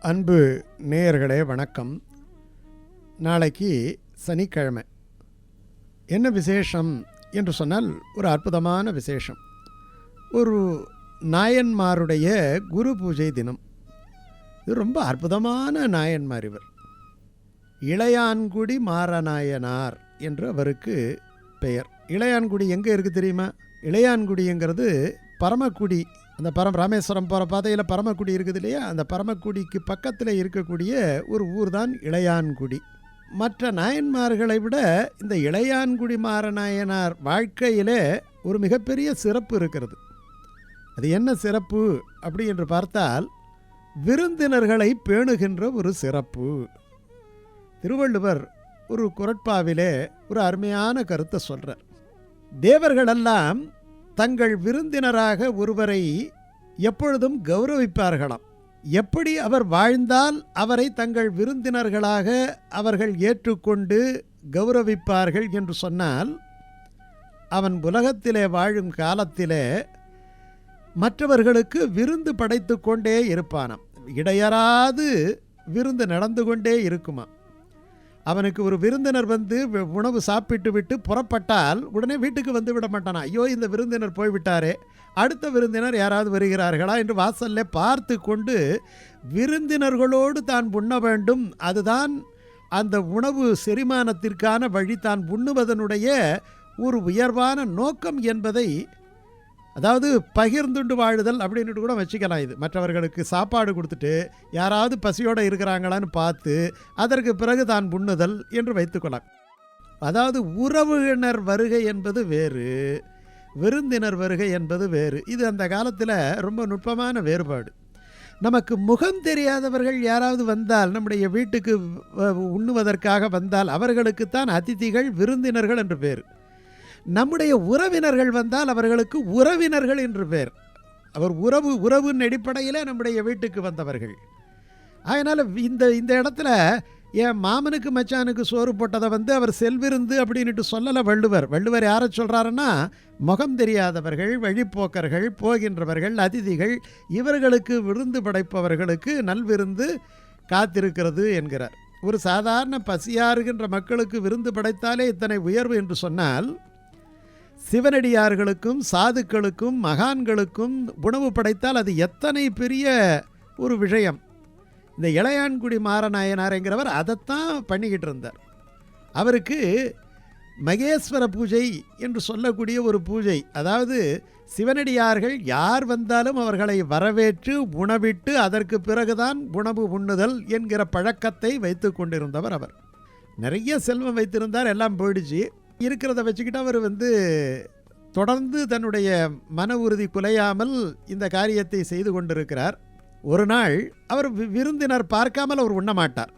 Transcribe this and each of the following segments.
அன்பு நேயர்களே வணக்கம். நாளைக்கு சனிக்கிழமை. என்ன விசேஷம் என்று சொன்னால் ஒரு அற்புதமான விசேஷம். ஒரு நாயன்மாருடைய குரு பூஜை தினம். இது ரொம்ப அற்புதமான நாயன்மார் இவர். இளையான்குடி மாரநாயனார் என்று அவருக்கு பெயர். இளையான்குடி எங்கே இருக்குது தெரியுமா? இளையான்குடிங்கிறது பரமக்குடி அந்த பரம் ராமேஸ்வரம் போகிற பாதையில் பரமக்குடி இருக்குது இல்லையா? அந்த பரமக்குடிக்கு பக்கத்தில் இருக்கக்கூடிய ஒரு ஊர் தான் இளையான்குடி. மற்ற நாயன்மார்களை விட இந்த இளையான்குடி மாரநாயனார் வாழ்க்கையிலே ஒரு மிகப்பெரிய சிறப்பு இருக்கிறது. அது என்ன சிறப்பு? அப்படி என்று பார்த்தால் விருந்தினர்களை பேணுகின்ற ஒரு சிறப்பு. திருவள்ளுவர் ஒரு குரட்பாவிலே ஒரு அருமையான கருத்தை சொல்கிறார் தேவர்களெல்லாம் தங்கள் விருந்தினராக ஒருவரை எப்பொழுதும் கௌரவிப்பார்களாம். எப்படி அவர் வாழ்ந்தால் அவரை தங்கள் விருந்தினர்களாக அவர்கள் ஏற்றுக்கொண்டு கௌரவிப்பார்கள் என்று சொன்னால் அவன் உலகத்திலே வாழும் காலத்திலே மற்றவர்களுக்கு விருந்து படைத்து கொண்டே இருப்பானாம். இடையறாது விருந்து நடந்து கொண்டே இருக்குமா அவனுக்கு ஒரு விருந்தினர் வந்து உணவு சாப்பிட்டு விட்டு புறப்பட்டால் உடனே வீட்டுக்கு வந்து விட மாட்டானா? ஐயோ இந்த விருந்தினர் போய்விட்டாரே. அடுத்த விருந்தினர் யாராவது வருகிறார்களா? என்று வாசல்ல பார்த்து கொண்டு விருந்தினர்களோடு தான் உண்ண வேண்டும். அதுதான் அந்த உணவு செரிமானத்திற்கான வழி. தான் உண்ணுவதனுடைய ஒரு உயர்வான நோக்கம் என்பதை அதாவது பகிர்ந்துண்டு வாழுதல் அப்படின்னுட்டு கூட வச்சுக்கலாம் இது. மற்றவர்களுக்கு சாப்பாடு கொடுத்துட்டு யாராவது பசியோடு இருக்கிறாங்களான்னு பார்த்து அதற்கு பிறகு தான் உண்ணுதல் என்று வைத்துக்கொள்ளலாம். அதாவது உறவினர் வருகை என்பது வேறு விருந்தினர் வருகை என்பது வேறு. இது அந்த காலத்தில் ரொம்ப நுட்பமான வேறுபாடு. நமக்கு முகம் தெரியாதவர்கள் யாராவது வந்தால் நம்முடைய வீட்டுக்கு உண்ணுவதற்காக வந்தால் அவர்களுக்குத்தான் அதிதிகள் விருந்தினர்கள் என்று பேர். நம்முடைய உறவினர்கள் வந்தால் அவர்களுக்கு உறவினர்கள் என்று பேர். அவர் உறவு உறவின் அடிப்படையில் நம்முடைய வீட்டுக்கு வந்தவர்கள். அதனால் இந்த இந்த இடத்துல என் மாமனுக்கு மச்சானுக்கு சோறு போட்டதை வந்து அவர் செல்விருந்து அப்படின்னுட்டு சொல்லலை வள்ளுவர். வள்ளுவர் யாரை சொல்கிறாருன்னா முகம் தெரியாதவர்கள் வழிப்போக்கர்கள் போகின்றவர்கள் அதிதிகள் இவர்களுக்கு விருந்து படைப்பவர்களுக்கு நல்விருந்து காத்திருக்கிறது என்கிறார். ஒரு சாதாரண பசியாறுகின்ற மக்களுக்கு விருந்து படைத்தாலே இத்தனை உயர்வு என்று சொன்னால் சிவனடியார்களுக்கும் சாதுக்களுக்கும் மகான்களுக்கும் உணவு படைத்தால் அது எத்தனை பெரிய ஒரு விஷயம். இந்த இளையான்குடி மாரநாயனாருங்கிறவர் அதைத்தான் பண்ணிக்கிட்டு இருந்தார் அவருக்கு மகேஸ்வர பூஜை என்று சொல்லக்கூடிய ஒரு பூஜை அதாவது சிவனடியார்கள் யார் வந்தாலும் அவர்களை வரவேற்று உணவிட்டு அதற்கு பிறகுதான் உணவு உண்ணுதல் என்கிற பழக்கத்தை வைத்து கொண்டிருந்தவர் அவர். நிறைய செல்வம் வைத்திருந்தார் எல்லாம் போயிடுச்சு. இருக்கிறத வச்சுக்கிட்டு அவர் வந்து தொடர்ந்து தன்னுடைய மன உறுதி குலையாமல் இந்த காரியத்தை செய்து கொண்டிருக்கிறார். ஒரு நாள் அவர் வி- விருந்தினர் பார்க்காமல் அவர் உண்ண மாட்டார்.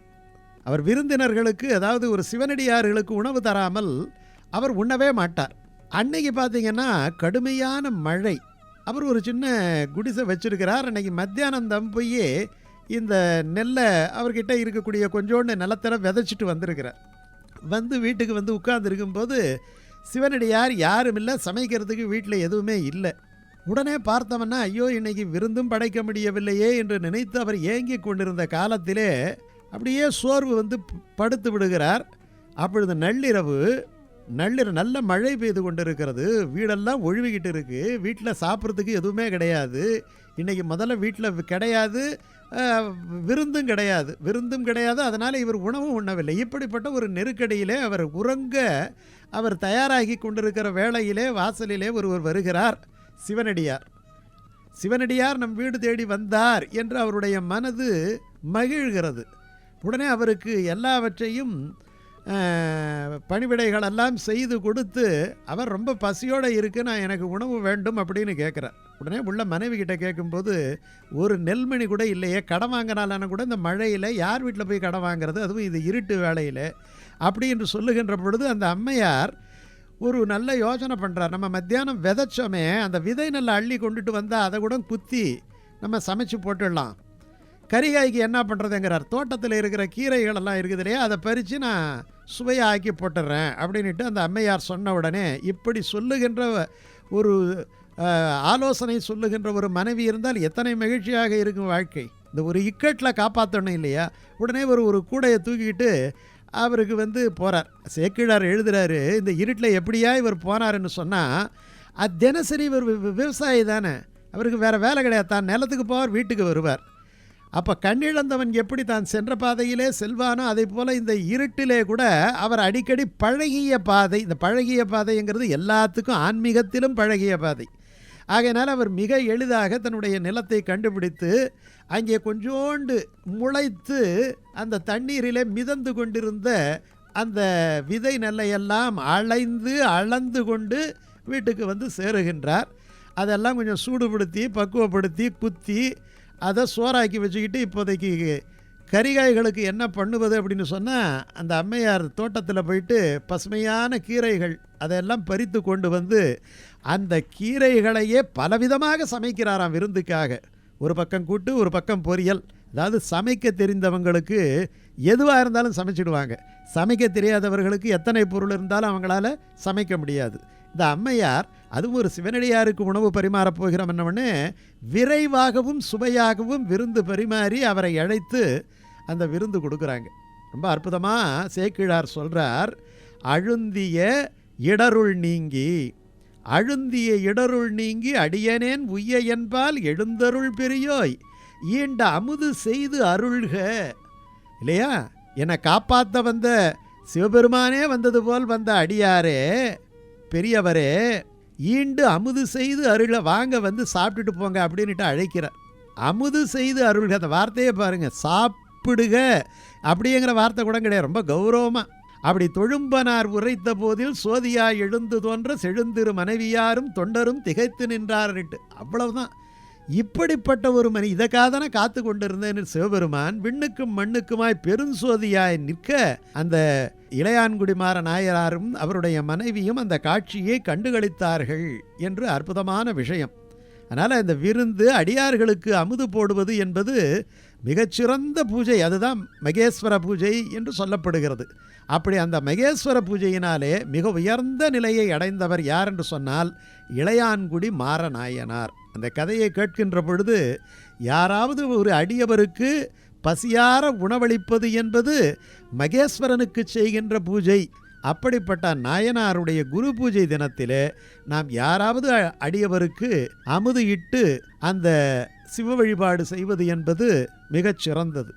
அவர் விருந்தினர்களுக்கு அதாவது ஒரு சிவனடியார்களுக்கு உணவு தராமல் அவர் உண்ணவே மாட்டார். அன்னைக்கு பார்த்தீங்கன்னா கடுமையான மழை. அவர் ஒரு சின்ன குடிசை வச்சிருக்கிறார். அன்னைக்கு மத்தியானம் போய் இந்த நெல்லை அவர்கிட்ட இருக்கக்கூடிய கொஞ்சோண்டு நிலத்தில் விதைச்சிட்டு வந்திருக்கிறார். வந்து வீட்டுக்கு வந்து உட்கார்ந்துருக்கும்போது சிவனடியார் யாரும் இல்லை சமைக்கிறதுக்கு வீட்டில் எதுவுமே இல்லை. உடனே பார்த்தவன்னா ஐயோ இன்னைக்கு விருந்தும் படைக்க முடியவில்லையே என்று நினைத்து அவர் ஏங்கி கொண்டிருந்த காலத்திலே அப்படியே சோர்வு வந்து படுத்து விடுகிறார். அப்பொழுது நள்ளிரவு நள்ளிரவு நல்ல மழை பெய்து கொண்டிருக்கிறது. வீடெல்லாம் ஒழுவிக்கிட்டு இருக்குது வீட்டில் சாப்பிட்றதுக்கு எதுவுமே கிடையாது. இன்றைக்கி முதல்ல வீட்டில் கிடையாது விருந்தும் கிடையாது. விருந்தும் கிடையாது அதனால் இவர் உணவும் உண்ணவில்லை. இப்படிப்பட்ட ஒரு நெருக்கடியிலே அவர் உறங்க அவர் தயாராகி கொண்டிருக்கிற வேளையிலே வாசலிலே ஒருவர் வருகிறார். சிவனடியார். சிவனடியார் நம் வீடு தேடி வந்தார் என்று அவருடைய மனது மகிழ்கிறது. உடனே அவருக்கு எல்லாவற்றையும் பணிவிடைகளெல்லாம் செய்து கொடுத்து அவர் ரொம்ப பசியோடு இருக்கு நான் எனக்கு உணவு வேண்டும் அப்படின்னு கேட்குறார். உடனே உள்ள மனைவி கிட்ட கேட்கும்போது ஒரு நெல்மணி கூட இல்லையே கடன் வாங்கினாலான கூட இந்த மழையில் யார் வீட்டில் போய் கடன் வாங்குறது? அதுவும் இது இருட்டு வேலையில். அப்படி என்று சொல்லுகின்ற பொழுது அந்த அம்மையார் ஒரு நல்ல யோசனை பண்ணுறார் நம்ம மத்தியானம் விதைச்சோமே அந்த விதை நல்லா அள்ளி கொண்டுட்டு வந்தால் அதை கூட குத்தி நம்ம சமைச்சு போட்டுடலாம். கறிகாய்க்கு என்ன பண்ணுறதுங்கிறார் தோட்டத்தில் இருக்கிற கீரைகள் எல்லாம் இருக்குது இல்லையா அதை பறித்து நான் சுவையாக்கி ஆக்கி போட்டுடுறேன் அப்படின்ட்டு அந்த அம்மையார் சொன்ன உடனே இப்படி சொல்லுகின்ற ஒரு ஆலோசனை சொல்லுகின்ற ஒரு மனைவி இருந்தால் எத்தனை மகிழ்ச்சியாக இருக்கும் வாழ்க்கை. இந்த ஒரு இக்கட்டில் காப்பாற்றணும் இல்லையா? உடனே ஒரு ஒரு கூடையை தூக்கிக்கிட்டு அவருக்கு வந்து போகிறார் சேக்கிழார் எழுதுகிறாரு இந்த இருட்டில் எப்படியா இவர் போனாருன்னு சொன்னால் அது தினசரி இவர் வி- விவசாயி தானே. அவருக்கு வேறு வேலை கிடையாது? தான் நிலத்துக்கு போவார் வீட்டுக்கு வருவார். அப்போ கண்ணிழந்தவன் எப்படி தான் சென்ற பாதையிலே செல்வானோ அதே போல் இந்த இருட்டிலே கூட அவர் அடிக்கடி பழகிய பாதை இந்த பழகிய பாதைங்கிறது எல்லாத்துக்கும் ஆன்மீகத்திலும் பழகிய பாதை. ஆகையினால் அவர் மிக எளிதாக தன்னுடைய நிலத்தை கண்டுபிடித்து அங்கே கொஞ்சோண்டு முளைத்து அந்த தண்ணீரிலே மிதந்து கொண்டிருந்த அந்த விதை நெல்லையெல்லாம் அலைந்து அளந்து கொண்டு வீட்டுக்கு வந்து சேருகின்றார். அதெல்லாம் கொஞ்சம் சூடுபடுத்தி பக்குவப்படுத்தி குத்தி அதை சோறாக்கி வச்சுக்கிட்டு இப்போதைக்கு கரிகாய்களுக்கு என்ன பண்ணுவது அப்படின்னு சொன்னால் அந்த அம்மையார் தோட்டத்தில் போயிட்டு பசுமையான கீரைகள் அதையெல்லாம் பறித்து கொண்டு வந்து அந்த கீரைகளையே பலவிதமாக சமைக்கிறாராம் விருந்துக்காக. ஒரு பக்கம் கூட்டு ஒரு பக்கம் பொரியல். அதாவது சமைக்க தெரிந்தவங்களுக்கு எதுவாக இருந்தாலும் சமைச்சிடுவாங்க. சமைக்க தெரியாதவர்களுக்கு எத்தனை பொருள் இருந்தாலும் அவங்களால சமைக்க முடியாது. இந்த அம்மையார் அதுவும் ஒரு சிவனடியாருக்கு உணவு பரிமாறப் போகிறோம் என்னவொன்னே விரைவாகவும் சுவையாகவும் விருந்து பரிமாறி அவரை அழைத்து அந்த விருந்து கொடுக்குறாங்க. ரொம்ப அற்புதமாக சேக்கிழார் சொல்கிறார் அழுந்திய இடருள் நீங்கி அழுந்திய இடருள் நீங்கி அடியனேன் உய்ய என்பால் எழுந்தருள் பெரியோய் ஈண்ட அமுது செய்து அருள்க. இல்லையா? என்னை காப்பாற்ற வந்த சிவபெருமானே வந்தது போல் வந்த அடியாரே பெரியவரே ஈண்டு அமுது செய்து அருள வாங்க வந்து சாப்பிட்டுட்டு போங்க அப்படின்ட்டு அழைக்கிறார். அமுது செய்து அருள்க அந்த வார்த்தையை பாருங்க சாப்பிடுக அப்படிங்கிற வார்த்தை கூட கிடையாது ரொம்ப கௌரவமாக அப்படி தொழும்பனார் உரைத்த போதில் சோதியாய் எழுந்து தோன்ற செழுந்திரு மனைவியாரும் தொண்டரும் திகைத்து நின்றார்ட்டு அவ்வளவுதான். இப்படிப்பட்ட ஒரு மணி இதற்காக காத்து கொண்டிருந்தேன் சிவபெருமான் விண்ணுக்கும் மண்ணுக்குமாய் பெருஞ்சோதியாய் நிற்க அந்த இளையான்குடிமாற நாயனாரும் அவருடைய மனைவியும் அந்த காட்சியை கண்டுகளித்தார்கள் என்று அற்புதமான விஷயம். அதனால் இந்த விருந்து அடியார்களுக்கு அமுது போடுவது என்பது மிகச்சிறந்த பூஜை. அதுதான் மகேஸ்வர பூஜை என்று சொல்லப்படுகிறது. அப்படி அந்த மகேஸ்வர பூஜையினாலே மிக உயர்ந்த நிலையை அடைந்தவர் யார் என்று சொன்னால் இளையான்குடி மாறநாயனார் அந்த கதையை கேட்கின்ற பொழுது யாராவது ஒரு அடியவருக்கு பசியார உணவளிப்பது என்பது மகேஸ்வரனுக்கு செய்கின்ற பூஜை. அப்படிப்பட்ட நாயனாருடைய குரு பூஜை தினத்திலே நாம் யாராவது அ- அடியவருக்கு அமுது இட்டு அந்த சிவ வழிபாடு செய்வது என்பது மிகச் சிறந்தது